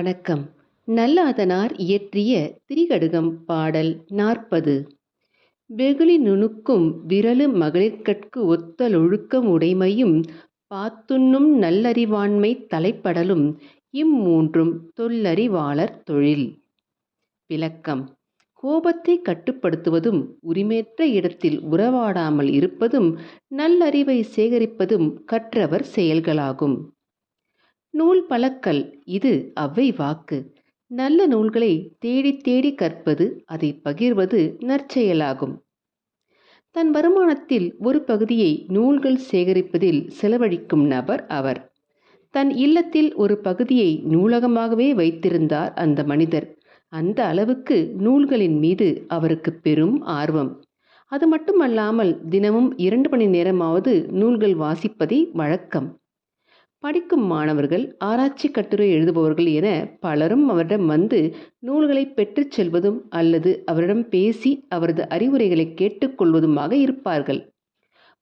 வணக்கம். நல்லாதனார் இயற்றிய திரிகடுகம் பாடல் நாற்பது. வெகுளி நுணுக்கும் விரலு மகளிர்கட்கு ஒத்தலொழுக்கம் உடைமையும் பாத்துண்ணும் நல்லறிவாண்மை தலைப்படலும் இம்மூன்றும் தொல்லறிவாளர் தொழில். விளக்கம். கோபத்தை கட்டுப்படுத்துவதும் உரிமையற்ற இடத்தில் உறவாடாமல் இருப்பதும் நல்லறிவை சேகரிப்பதும் கற்றவர் செயல்களாகும். நூல் பழக்கல் இது அவ்வை வாக்கு. நல்ல நூல்களை தேடி தேடி கற்பது அதை பகிர்வது நற்செயலாகும். தன் வருமானத்தில் ஒரு பகுதியை நூல்கள் சேகரிப்பதில் செலவழிக்கும் நபர் அவர். தன் இல்லத்தில் ஒரு பகுதியை நூலகமாகவே வைத்திருந்தார் அந்த மனிதர். அந்த அளவுக்கு நூல்களின் மீது அவருக்கு பெரும் ஆர்வம். அது மட்டுமல்லாமல் தினமும் இரண்டு மணி நேரமாவது நூல்கள் வாசிப்பதே வழக்கம். படிக்கும் மாணவர்கள் ஆராய்ச்சி கட்டுரை எழுதுபவர்கள் என பலரும் அவரிடம் வந்து நூல்களை பெற்றுச் செல்வதும் அல்லது அவரிடம் பேசி அவரது அறிவுரைகளை கேட்டுக்கொள்வதுமாக இருப்பார்கள்.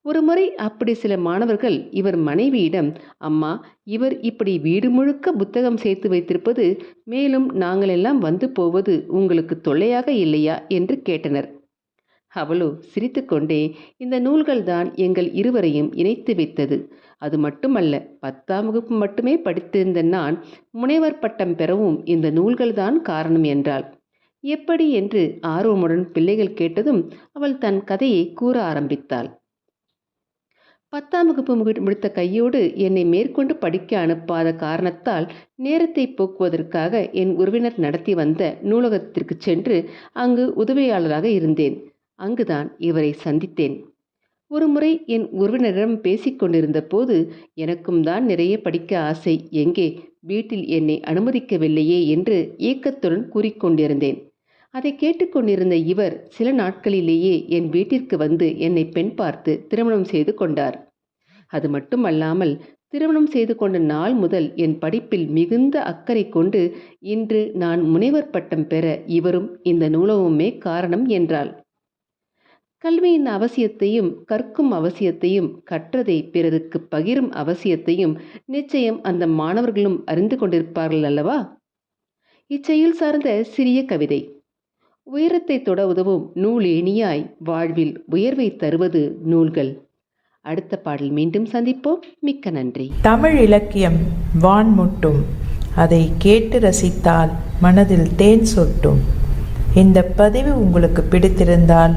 ஒருமுறை அப்படி சில மாணவர்கள் இவர் மனைவியிடம் அம்மா இவர் இப்படி வீடு முழுக்க புத்தகம் சேர்த்து வைத்திருப்பது மேலும் நாங்கள் எல்லாம் வந்து போவது உங்களுக்கு தொல்லையாக இல்லையா? என்று கேட்டனர். அவளோ சிரித்துக்கொண்டே இந்த நூல்கள்தான் எங்கள் இருவரையும் இணைத்து வைத்தது. அது மட்டுமல்ல பத்தாம் வகுப்பு மட்டுமே படித்திருந்த நான் முனைவர் பட்டம் பெறவும் இந்த நூல்கள்தான் காரணம் என்றாள். எப்படி? என்று ஆர்வமுடன் பிள்ளைகள் கேட்டதும் அவள் தன் கதையை கூற ஆரம்பித்தாள். பத்தாம் வகுப்பு முடித்த கையோடு என்னை மேற்கொண்டு படிக்க அனுப்பாத காரணத்தால் நேரத்தை போக்குவதற்காக என் உறவினர் நடத்தி வந்த நூலகத்திற்கு சென்று அங்கு உதவியாளராக இருந்தேன். அங்குதான் இவரை சந்தித்தேன். ஒருமுறை என் உறவினரிடம் பேசிக்கொண்டிருந்த போது எனக்கும் தான் நிறைய படிக்க ஆசை. எங்கே? வீட்டில் என்னை அனுமதிக்கவில்லையே என்று ஏக்கத்துடன் கூறிக்கொண்டிருந்தேன் அதை கேட்டுக்கொண்டிருந்த இவர் சில நாட்களிலேயே என் வீட்டிற்கு வந்து என்னை பெண் பார்த்து திருமணம் செய்து கொண்டார். அது மட்டுமல்லாமல் திருமணம் செய்து கொண்ட நாள் முதல் என் படிப்பில் மிகுந்த அக்கறை கொண்டு இன்று நான் முனைவர் பட்டம் பெற இவரும் இந்த நூலகமுமே காரணம் என்றாள். கல்வியின் அவசியத்தையும் கற்கும் அவசியத்தையும் கற்றதை பிறருக்கு பகிரும் அவசியத்தையும் நிச்சயம் அந்த மாணவர்களும் அறிந்து கொண்டிருப்பார்கள் அல்லவா? இச்செயல் சார்ந்த சிறிய கவிதை. உயரத்தை தொட உதவும் நூல் இனியாய் வாழ்வில் உயர்வை தருவது நூல்கள். அடுத்த பாடல் மீண்டும் சந்திப்போம். மிக்க நன்றி. தமிழ் இலக்கியம் வான்முட்டும். அதை கேட்டு ரசித்தால் மனதில் தேன் சொட்டும். இந்த பதிவு உங்களுக்கு பிடித்திருந்தால்